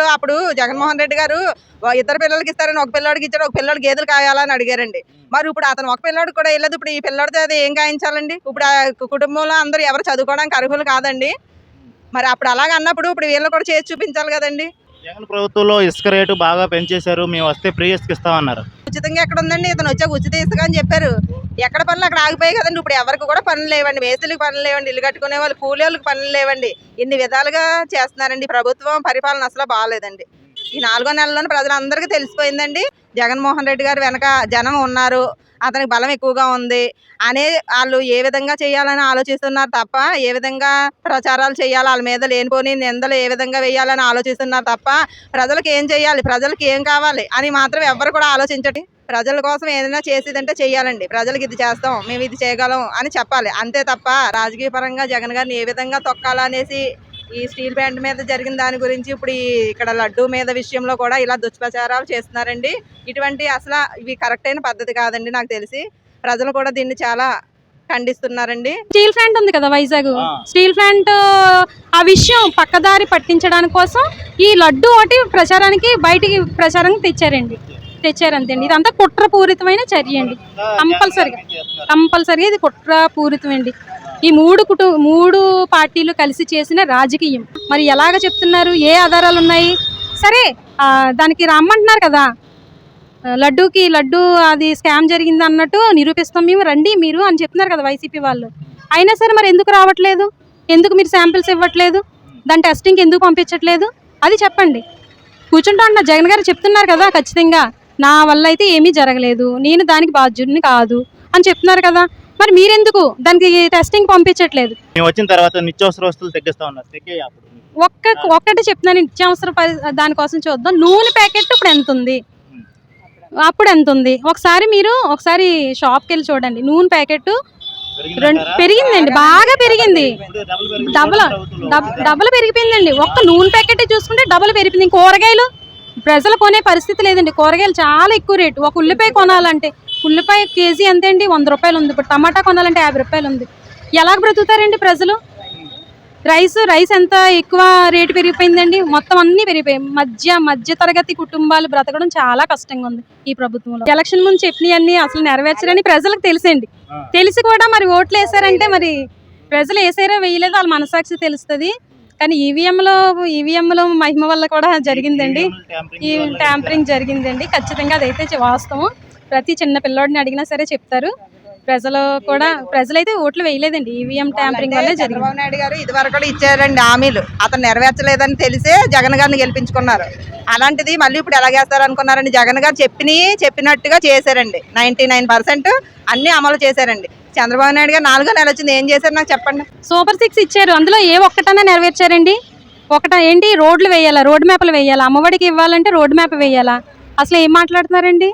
పిల్లలు అప్పుడు జగన్మోహన్ రెడ్డి గారు ఇద్దరు పిల్లలకి ఇస్తారని ఒక పిల్లడికి ఇచ్చారు ఒక పిల్లడు గేదెలు కాయాలని అడిగారండి. మరి ఇప్పుడు అతను ఒక పిల్లడికి కూడా వెళ్ళదు ఇప్పుడు ఈ పిల్లడితో అది ఏం గాయించాలండి? ఇప్పుడు ఆ కుటుంబంలో అందరూ ఎవరు చదువుకోవడానికి అర్హులు కాదండి. మరి అప్పుడు అలాగ అన్నప్పుడు ఇప్పుడు వీళ్ళు కూడా చేసి చూపించాలి కదండి. జగన్ ప్రభుత్వంలో ఇసుక రేటు బాగా పెంచేశారు మేము వస్తే ఫ్రీ ఇసుక ఇస్తామన్నారు. ఉచితంగా ఎక్కడ ఉందండి? ఇతను వచ్చాక ఉచిత ఇసుక అని చెప్పారు. ఎక్కడ పనులు అక్కడ ఆగిపోయాయి కదండి. ఇప్పుడు ఎవరికి కూడా పనులు లేవండి. మేస్తులకు పనులు లేవండి. ఇల్లు కట్టుకునే వాళ్ళు కూలీ వాళ్ళకి పనులు లేవండి. ఇన్ని విధాలుగా చేస్తున్నారండి. ప్రభుత్వం పరిపాలన అసలు బాగాలేదండి. ఈ నాలుగో నెలలోనే ప్రజలందరికీ తెలిసిపోయిందండి. జగన్మోహన్ రెడ్డి గారు వెనక జనం ఉన్నారు. అతనికి బలం ఎక్కువగా ఉంది అనే వాళ్ళు ఏ విధంగా చేయాలని ఆలోచిస్తున్నారు తప్ప ఏ విధంగా ప్రచారాలు చేయాలి వాళ్ళ మీద లేనిపోని నిందలు ఏ విధంగా వేయాలని ఆలోచిస్తున్నారు తప్ప ప్రజలకు ఏం చేయాలి ప్రజలకు ఏం కావాలి అని మాత్రం ఎవ్వరు కూడా ఆలోచించటి ప్రజల కోసం ఏదైనా చేసేదంటే చేయాలండి. ప్రజలకు ఇది చేస్తాం మేము ఇది చేయగలం అని చెప్పాలి. అంతే తప్ప రాజకీయ పరంగా జగన్ గారిని ఏ విధంగా తొక్కాలనేసి ఈ స్టీల్ ప్లాంట్ మీద జరిగిన దాని గురించి ఇప్పుడు ఈ ఇక్కడ లడ్డు మీద విషయంలో కూడా ఇలా దుష్ప్రచారాలు చేస్తున్నారండి. ఇటువంటి అసలు ఇవి కరెక్ట్ అయిన పద్ధతి కాదండి నాకు తెలిసి. ప్రజలు కూడా దీన్ని చాలా ఖండిస్తున్నారండి. స్టీల్ ప్లాంట్ ఉంది కదా వైజాగ్. స్టీల్ ప్లాంట్ ఆ విషయం పక్కదారి పట్టించడానికి కోసం ఈ లడ్డు ఒకటి ప్రచారానికి బయటికి ప్రచారానికి తెచ్చారండి. తెచ్చారు అంతేండి ఇదంతా కుట్రపూరితమైన చర్య అండి. కంపల్సరిగా. కంపల్సరిగా ఇది కుట్రపూరితం అండి ఈ మూడు కుటు మూడు పార్టీలు కలిసి చేసిన రాజకీయం. మరి ఎలాగ చెప్తున్నారు? ఏ ఆధారాలు ఉన్నాయి? సరే దానికి రమ్మంటున్నారు కదా. లడ్డూకి లడ్డు అది స్కామ్ జరిగింది అన్నట్టు నిరూపిస్తాం మేము రండి మీరు అని చెప్తున్నారు కదా వైసీపీ వాళ్ళు. అయినా సరే మరి ఎందుకు రావట్లేదు? ఎందుకు మీరు శాంపిల్స్ ఇవ్వట్లేదు? దాని టెస్టింగ్కి ఎందుకు పంపించట్లేదు? అది చెప్పండి. కూర్చుంటా ఉన్న జగన్ గారు చెప్తున్నారు కదా ఖచ్చితంగా నా వల్ల అయితే ఏమీ జరగలేదు. నేను దానికి బాధ్యుడిని కాదు అని చెప్తున్నారు కదా. మరి మీరెందుకు? దానికి టెస్టింగ్ పంపించట్లేదు. మేము వచ్చిన తర్వాత నిత్యావసర వస్తువులు తగ్గిస్తా ఉన్నారు. తగ్గాయి అప్పుడు. ఒక్క ఒక్కటి చెప్తున్నాను నిత్యావసర దానికోసం చూద్దాం. నూనె ప్యాకెట్ ఇప్పుడు ఎంత ఉంది? అప్పుడు ఎంత ఉంది? ఒకసారి మీరు ఒకసారి షాప్కి వెళ్ళి చూడండి. నూనె ప్యాకెట్? పెరిగిందండి. బాగా పెరిగింది. డబుల్ పెరిగింది. డబుల్ పెరిగిపోయిందండి. ఒక్క నూనె ప్యాకెట్ చూసుకుంటే డబుల్ పెరిగిపోయింది. ఇంక కూరగాయలు? ప్రజలు కొనే పరిస్థితి లేదండి. కూరగాయలు చాలా ఎక్కువ రేటు. ఒక ఉల్లిపాయ కొనాలంటే ఉల్లిపాయ కేజీ ఎంత అండి వంద రూపాయలు ఉంది. ఇప్పుడు టమాటా కొనాలంటే యాభై రూపాయలు ఉంది. ఎలాగ బ్రతుకుతారండి ప్రజలు? రైస్ రైస్ ఎంత ఎక్కువ రేటు పెరిగిపోయిందండి? మొత్తం అన్ని పెరిగిపోయాయి. మధ్య మధ్య తరగతి కుటుంబాలు బ్రతకడం చాలా కష్టంగా ఉంది ఈ ప్రభుత్వంలో. ఎలక్షన్ ముందు చెప్పినవన్నీ అసలు నెరవేర్చరని ప్రజలకు తెలిసండి. తెలిసి కూడా మరి ఓట్లు వేసారంటే మరి ప్రజలు వేసారో వేయలేదో వాళ్ళ మనసాక్షి తెలుస్తుంది. కానీ ఈవీఎంలో ఈవీఎంలో మహిమ వల్ల కూడా జరిగిందండి. ఈ ట్యాంపరింగ్ జరిగిందండి. ఖచ్చితంగా అదైతే వాస్తవం. ప్రతి చిన్న పిల్లోడిని అడిగినా సరే చెప్తారు. ప్రజలు కూడా ప్రజలైతే ఓట్లు వేయలేదండి. ఈవీఎం ట్యాంపరింగ్ వల్లే జరిగింది. చంద్రబాబు నాయుడు గారు ఇదివరకు కూడా ఇచ్చారండి హామీలు. అతను నెరవేర్చలేదని తెలిసే జగన్ గారిని గెలిపించుకున్నారు. అలాంటిది మళ్ళీ ఇప్పుడు ఎలా చేస్తారు అనుకున్నారండి? జగన్ గారు చెప్పిన చెప్పినట్టుగా చేశారండి. పర్సెంట్ అన్ని అమలు చేశారండి. చంద్రబాబు నాయుడు గారు నాలుగో నెల వచ్చింది. ఏం చేశారు నాకు చెప్పండి. సూపర్ సిక్స్ ఇచ్చారు. అందులో ఏ ఒక్కటన్నా నెరవేర్చారండి? ఒకట ఏంటి? రోడ్లు వేయాలా? రోడ్ మ్యాప్లు వేయాలా? అమ్మఒడికి ఇవ్వాలంటే రోడ్ మ్యాప్ వేయాలా? అసలు ఏం మాట్లాడుతున్నారండి?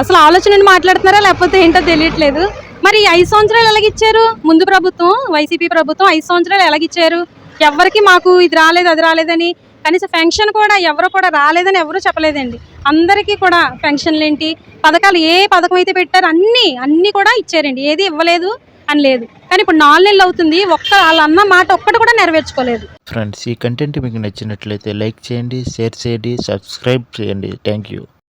అసలు ఆలోచన మాట్లాడుతున్నారా? లేకపోతే ఏంటో తెలియట్లేదు. మరి ఐదు సంవత్సరాలు ఎలాగిచ్చారు? ముందు ప్రభుత్వం వైసీపీ ప్రభుత్వం ఐదు సంవత్సరాలు ఎలాగిచ్చారు? ఎవరికి మాకు ఇది రాలేదు అది రాలేదని కనీసం పెన్షన్ కూడా ఎవరు కూడా రాలేదని ఎవరు చెప్పలేదండి. అందరికీ కూడా పెన్షన్లు ఏంటి? పథకాలు ఏ పథకం అయితే పెట్టారో అన్నీ అన్నీ కూడా ఇచ్చారండి. ఏది ఇవ్వలేదు అని లేదు. కానీ ఇప్పుడు నాలుగు నెలలు అవుతుంది. ఒక్క వాళ్ళ అన్న మాట ఒక్కటి కూడా నెరవేర్చుకోలేదు. ఫ్రెండ్స్ ఈ కంటెంట్ మీకు నచ్చినట్లయితే లైక్ చేయండి షేర్ చేయండి సబ్స్క్రైబ్ చేయండి. Thank you.